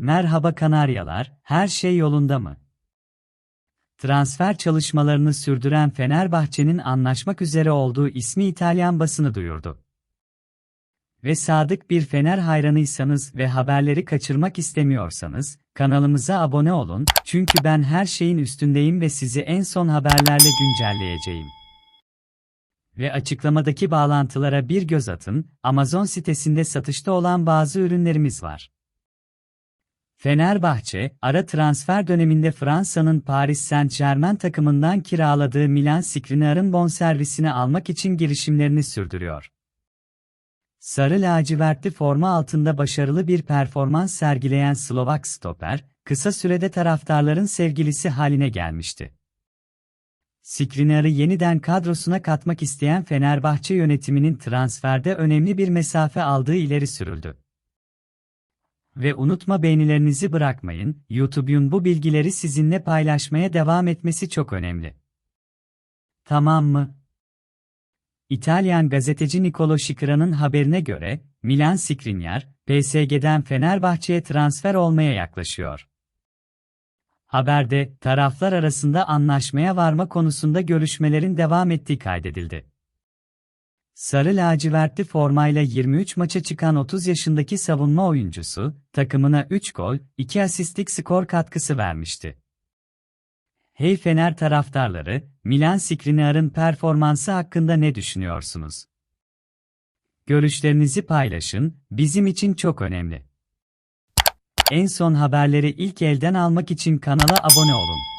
Merhaba Kanaryalar, her şey yolunda mı? Transfer çalışmalarını sürdüren Fenerbahçe'nin anlaşmak üzere olduğu ismi İtalyan basını duyurdu. Ve sadık bir Fener hayranıysanız ve haberleri kaçırmak istemiyorsanız, kanalımıza abone olun, çünkü ben her şeyin üstündeyim ve sizi en son haberlerle güncelleyeceğim. Ve açıklamadaki bağlantılara bir göz atın, Amazon sitesinde satışta olan bazı ürünlerimiz var. Fenerbahçe, ara transfer döneminde Fransa'nın Paris Saint-Germain takımından kiraladığı Milan Skriniar'ın bonservisini almak için girişimlerini sürdürüyor. Sarı lacivertli forma altında başarılı bir performans sergileyen Slovak stoper, kısa sürede taraftarların sevgilisi haline gelmişti. Skriniar'ı yeniden kadrosuna katmak isteyen Fenerbahçe yönetiminin transferde önemli bir mesafe aldığı ileri sürüldü. Ve unutma beğenilerinizi bırakmayın, YouTube'un bu bilgileri sizinle paylaşmaya devam etmesi çok önemli. Tamam mı? İtalyan gazeteci Nicolo Şikira'nın haberine göre, Milan Skriniar, PSG'den Fenerbahçe'ye transfer olmaya yaklaşıyor. Haberde, taraflar arasında anlaşmaya varma konusunda görüşmelerin devam ettiği kaydedildi. Sarı lacivertli formayla 23 maça çıkan 30 yaşındaki savunma oyuncusu, takımına 3 gol, 2 asistlik skor katkısı vermişti. Hey Fener taraftarları, Milan Skriniar'ın performansı hakkında ne düşünüyorsunuz? Görüşlerinizi paylaşın, bizim için çok önemli. En son haberleri ilk elden almak için kanala abone olun.